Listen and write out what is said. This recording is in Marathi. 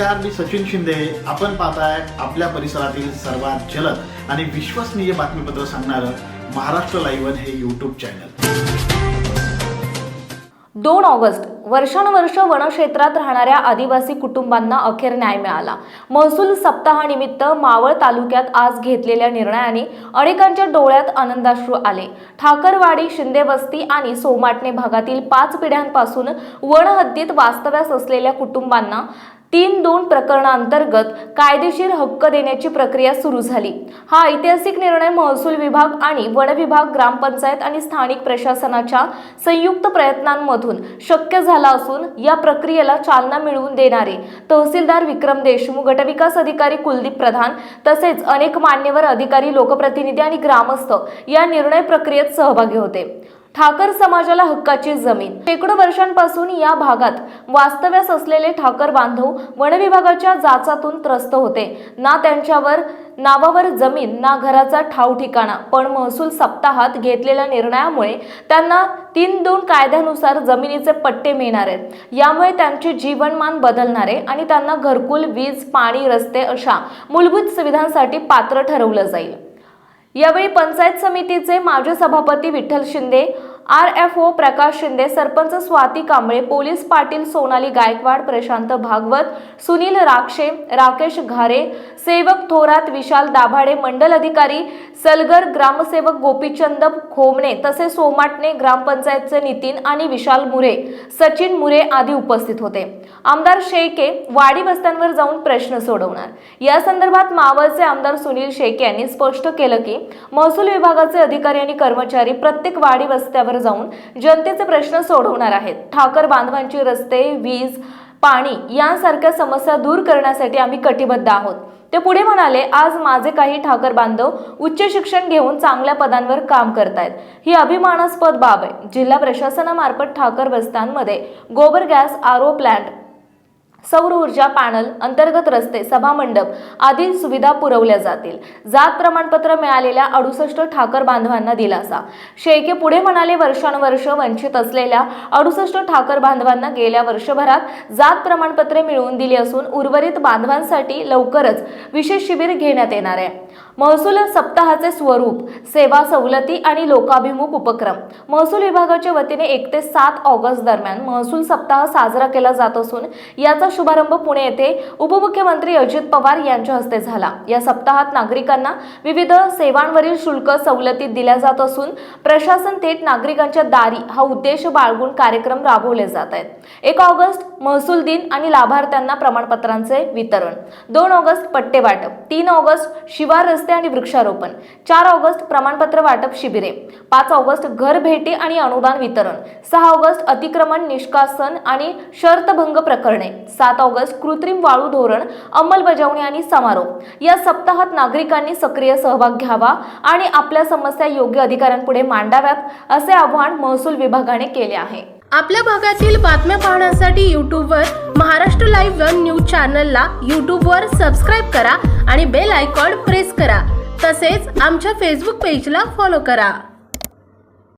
नमस्कार मी सचिन शिंदे. आपण पाहताय आपल्या परिसरातील सर्वात जलद आणि विश्वसनीय बातमीपत्र सांगणारं महाराष्ट्र लाईव्ह हे यूट्यूब चॅनल दोन ऑगस्ट वर्षानुवर्ष वनक्षेत्रात राहणाऱ्या आदिवासी कुटुंबांना अखेर न्याय मिळाला. महसूल सप्ताहानिमित्त मावळ तालुक्यात आज घेतलेल्या निर्णयाने अनेकांच्या डोळ्यात आनंदाश्रू आले. ठाकरवाडी शिंदे वस्ती आणि सोमाटणे भागातील पाच पिढ्यांपासून वनहद्दीत वास्तव्यास असलेल्या कुटुंबांना तीन दोन प्रकरणांतर्गत कायदेशीर हक्क देण्याची प्रक्रिया सुरू झाली. हा ऐतिहासिक निर्णय महसूल विभाग आणि वन विभाग ग्रामपंचायत आणि स्थानिक प्रशासनाच्या संयुक्त प्रयत्नांमधून शक्य झाला असून या प्रक्रियेला चालना मिळवून देणारे तहसीलदार विक्रम देशमुख गटविकास अधिकारी कुलदीप प्रधान तसेच अनेक मान्यवर अधिकारी लोकप्रतिनिधी आणि ग्रामस्थ या निर्णय प्रक्रियेत सहभागी होते. ठाकर समाजाला हक्काची जमीन. शेकडो वर्षांपासून या भागात वास्तव्यास असलेले ठाकर बांधव वनविभागाच्या जाचातून त्रस्त होते. ना त्यांच्यावर नावावर जमीन ना घराचा ठाव ठिकाणा. पण महसूल सप्ताहात घेतलेल्या निर्णयामुळे त्यांना तीन दोन कायद्यानुसार जमिनीचे पट्टे मिळणार. आहेत यामुळे त्यांचे जीवनमान बदलणारे आणि त्यांना घरकुल वीज पाणी रस्ते अशा मूलभूत सुविधांसाठी पात्र ठरवलं जाईल. यावेळी पंचायत समितीचे माजी सभापती Vitthal Shinde R F O Prakash Shinde sarpanch Swati Kamble police Patil Sonali Gaikwad Prashant Bhagwat Sunil Rakshe Rakesh Ghare सेवक थोरात विशाल दाभाडे मंडल अधिकारी सलगर ग्रामसेवक गोपीचंद खोमणे तसे सोमाटणे ग्रामपंचायतचे नितीन आणि विशाल मुरे सचिन मुरे आदी उपस्थित होते. आमदार शेळके वाडी वस्त्यांवर जाऊन प्रश्न सोडवणार. या संदर्भात मावळचे आमदार सुनील शेळके यांनी स्पष्ट केलं की महसूल विभागाचे अधिकारी आणि कर्मचारी प्रत्येक वाडी वस्त्यावर जाऊन जनतेचे प्रश्न सोडवणार आहेत. ठाकर बांधवांची रस्ते वीज पाणी यांसारख्या समस्या दूर करण्यासाठी आम्ही कटिबद्ध आहोत. ते पुढे म्हणाले आज माझे काही ठाकर बांधव उच्च शिक्षण घेऊन चांगल्या पदांवर काम करतायत. ही अभिमानास्पद बाब आहे. जिल्हा प्रशासनामार्फत ठाकर बस्तांमध्ये गोबर गॅस आरो प्लांट सौर ऊर्जा पॅनल अंतर्गत रस्ते सभामंडप आदी सुविधा पुरवल्या जातील. जात प्रमाणपत्र मिळालेल्या अडुसष्ट ठाकर बांधवांना दिलासा. शेळके पुढे म्हणाले वर्षानुवर्ष वंचित असलेल्या अडुसष्ट ठाकर बांधवांना गेल्या वर्षभरात जात प्रमाणपत्रे मिळवून दिली असून उर्वरित बांधवांसाठी लवकरच विशेष शिबिर घेण्यात येणार आहे. महसूल सप्ताहाचे स्वरूप सेवा सवलती आणि लोकाभिमुख उपक्रम. महसूल विभागाच्या वतीने एक ते सात ऑगस्ट दरम्यान महसूल सप्ताह साजरा केला जात असून याचा शुभारंभ पुणे येथे उपमुख्यमंत्री अजित पवार यांच्या हस्ते झाला. या सप्ताहात नागरिकांना विविध सेवांवरील शुल्क सवलती दिल्या जात असून प्रशासन थेट नागरिकांच्या दारी हा उद्देश बाळगून कार्यक्रम राबवले जात आहेत. एक ऑगस्ट महसूल दिन आणि लाभार्थ्यांना प्रमाणपत्रांचे वितरण. दोन ऑगस्ट पट्टे वाटप. तीन ऑगस्ट शिवार रस्ते आणि वृक्षारोपण. चार ऑगस्ट प्रमाणपत्र वाटप शिबिरे. पाच ऑगस्ट घर भेटी आणि अनुदान वितरण. सहा ऑगस्ट अतिक्रमण निष्कासन आणि शर्तभंग प्रकरणे. सात ऑगस्ट कृत्रिम वाळू धोरण अंमलबजावणी आणि समारोप. या सप्ताहात नागरिकांनी सक्रिय सहभाग घ्यावा आणि आपल्या समस्या योग्य अधिकाऱ्यांपुढे मांडाव्यात असे आवाहन महसूल विभागाने केले आहे. आपल्या भागातील बातम्या पाहण्यासाठी यूट्यूबवर महाराष्ट्र लाईव्ह वन न्यूज चॅनलला यूट्यूबवर सबस्क्राईब करा आणि बेल आयकॉन प्रेस करा. तसेच आमच्या फेसबुक पेजला फॉलो करा.